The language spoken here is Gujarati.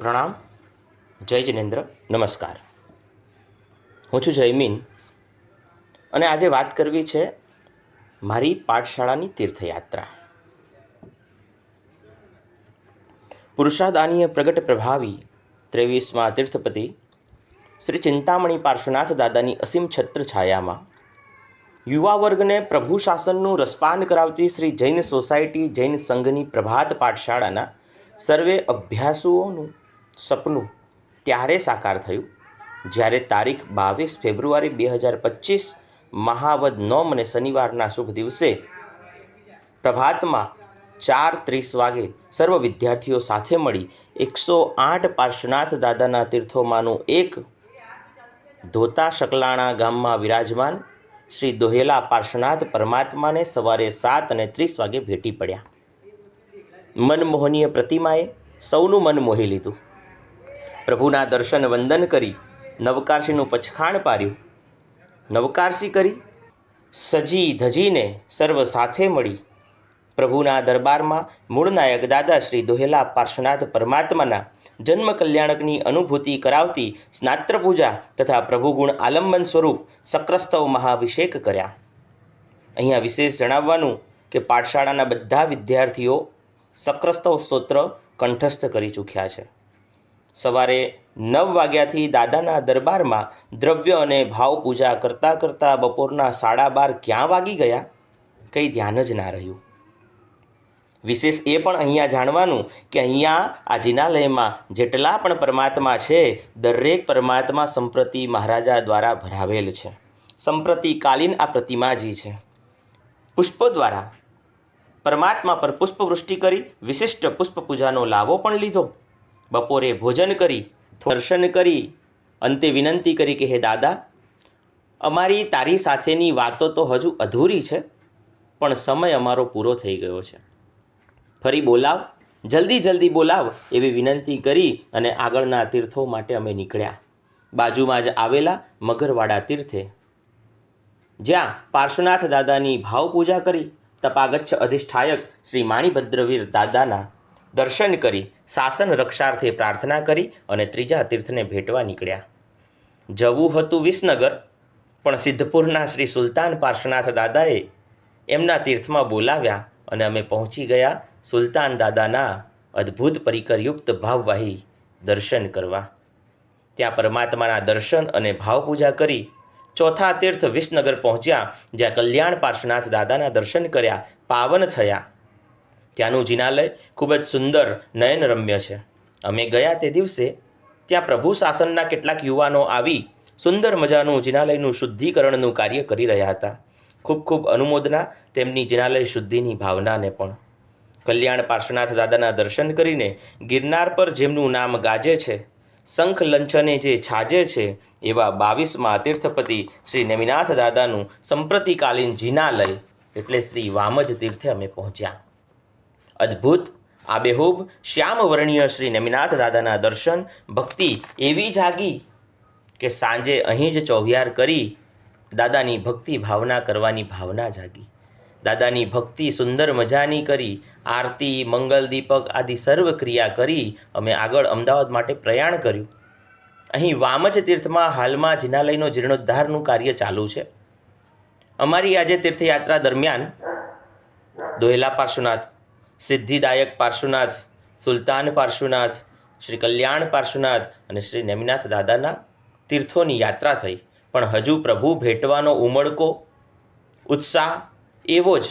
પ્રણામ. જય જિનેન્દ્ર. નમસ્કાર. હું છું જયમીન અને આજે વાત કરવી છે મારી પાઠશાળાની તીર્થયાત્રા. પુરુષાદાનીય પ્રગટ પ્રભાવી ત્રેવીસમાં તીર્થપતિ શ્રી ચિંતામણી પાર્શ્વનાથ દાદાની અસીમ છત્ર છાયામાં યુવા વર્ગને પ્રભુ શાસનનું રસપાન કરાવતી શ્રી જૈન સોસાયટી જૈન સંઘની પ્રભાત પાઠશાળાના સર્વે અભ્યાસુઓનું સપનું ત્યારે સાકાર થયું જ્યારે તારીખ બાવીસ ફેબ્રુઆરી બે હજાર પચીસ મહાવદ નોમ અને શનિવારના શુભ દિવસે પ્રભાતમાં ચાર ત્રીસ વાગે સર્વ વિદ્યાર્થીઓ સાથે મળી એકસો આઠ પાર્શ્વનાથ દાદાના તીર્થોમાંનું એક ધોતા શકલાણા ગામમાં વિરાજમાન શ્રી દોહેલા પાર્શ્વનાથ પરમાત્માને સવારે સાત અને ત્રીસ વાગે ભેટી પડ્યા. મનમોહનીય પ્રતિમાએ સૌનું મન મોહી લીધું. પ્રભુના દર્શન વંદન કરી નવકારશીનું પછખાણ પાર્યું નવકારસી કરી સજી ધજીને સર્વ સાથે મળી. પ્રભુના દરબારમાં મૂળ નાયક દાદા શ્રી દોહેલા પાર્શ્વનાથ પરમાત્માના જન્મ કલ્યાણકની અનુભૂતિ કરાવતી સ્નાત્ર પૂજા તથા પ્રભુગુણ આલંબન સ્વરૂપ સક્રસ્તવ મહાભિષેક કર્યા. અહીંયા વિશેષ જણાવવાનું કે પાઠશાળાના બધા વિદ્યાર્થીઓ સક્રસ્તવ સ્તોત્ર કંઠસ્થ કરી ચૂક્યા છે. સવારે નવ વાગ્યાથી દાદાના દરબારમાં દ્રવ્ય અને ભાવ પૂજા કરતાં કરતાં બપોરના સાડા બાર ક્યાં વાગી ગયા? કંઈ ધ્યાન જ ના રહ્યું. વિશેષ એ પણ અહીંયા જાણવાનું કે અહીંયા આ જિનાલયમાં જેટલા પણ પરમાત્મા છે, દરેક પરમાત્મા સંપ્રતિ મહારાજા દ્વારા ભરાવેલ છે. સંપ્રતિ કાલીન આ પ્રતિમાજી છે. પુષ્પો દ્વારા. પરમાત્મા પર પુષ્પવૃષ્ટિ કરી વિશિષ્ટ પુષ્પ પૂજાનો લાવો પણ લીધો. બપોરે ભોજન કરી દર્શન કરી, અંતે વિનંતી કરી કે, હે દાદા, અમારી તારી સાથેની વાતો તો હજુ અધૂરી છે, પણ સમય અમારો પૂરો થઈ ગયો છે. ફરી બોલાવ, જલ્દી જલ્દી બોલાવ, એવી વિનંતી કરી અને આગળના તીર્થો માટે અમે નીકળ્યા. બાજુમાં જ આવેલા મગરવાડા તીર્થે જ્યાં પાર્શ્વનાથ દાદાની ભાવ પૂજા કરી. તપાગચ્છ અધિષ્ઠાયક શ્રી માણીભદ્રવીર દાદાના દર્શન કરી, શાસન રક્ષાર્થે પ્રાર્થના કરી અને ત્રીજા તીર્થને ભેટવા નીકળ્યા. જવું હતું વિસનગર, પણ સિદ્ધપુરના શ્રી સુલતાન પાર્શ્વનાથ દાદાએ એમના તીર્થમાં બોલાવ્યા અને અમે પહોંચી ગયા સુલતાન દાદાના અદ્ભુત પરિકરયુક્ત ભાવવાહી દર્શન કરવા. ત્યાં પરમાત્માના દર્શન અને ભાવપૂજા કરી ચોથા તીર્થ વિસનગર પહોંચ્યા, જ્યાં કલ્યાણ પાર્શ્વનાથ દાદાના દર્શન કર્યા, પાવન થયા. ત્યાંનું જિનાલય ખૂબ જ સુંદર નયનરમ્ય છે. અમે ગયા તે દિવસે ત્યાં પ્રભુ શાસનના કેટલાક યુવાનો આવી સુંદર મજાનું જિનાલયનું શુદ્ધિકરણનું કાર્ય કરી રહ્યા હતા. ખૂબ ખૂબ અનુમોદના તેમની જિનાલય શુદ્ધિની ભાવનાને પણ. કલ્યાણ પાર્શ્વનાથ દાદાના દર્શન કરીને ગિરનાર પર જેમનું નામ ગાજે છે, શંખ લંછને જે છાજે છે, એવા બાવીસમાં તીર્થપતિ શ્રી નેમિનાથ દાદાનું સંપ્રતિકાલીન જિનાલય એટલે શ્રી વામજ તીર્થે અમે પહોંચ્યા. અદ્ભુત, આબેહૂબ, શ્યામવર્ણીય શ્રી નમિનાથ દાદાના દર્શન, ભક્તિ એવી જાગી કે સાંજે અહીં જ ચોવિયાર કરી દાદાની ભક્તિ ભાવના કરવાની ભાવના જાગી. દાદાની ભક્તિ સુંદર મજાની કરી, આરતી, મંગલ દીપક આદિ સર્વ ક્રિયા કરી અમે આગળ અમદાવાદ માટે પ્રયાણ કર્યું. અહીં વામજ તીર્થમાં હાલમાં જિનાલયનો જીર્ણોદ્ધારનું કાર્ય ચાલુ છે. અમારી આજે તીર્થયાત્રા દરમિયાન દોહેલા પાર્શ્વનાથ સિદ્ધિદાયક પાર્શ્વનાથ, સુલતાન પાર્શ્વનાથ, શ્રી કલ્યાણ પાર્શ્વનાથ અને શ્રી નેમિનાથ દાદાના તીર્થોની યાત્રા થઈ. પણ હજુ પ્રભુ ભેટવાનો ઉમળકો, ઉત્સાહ એવો જ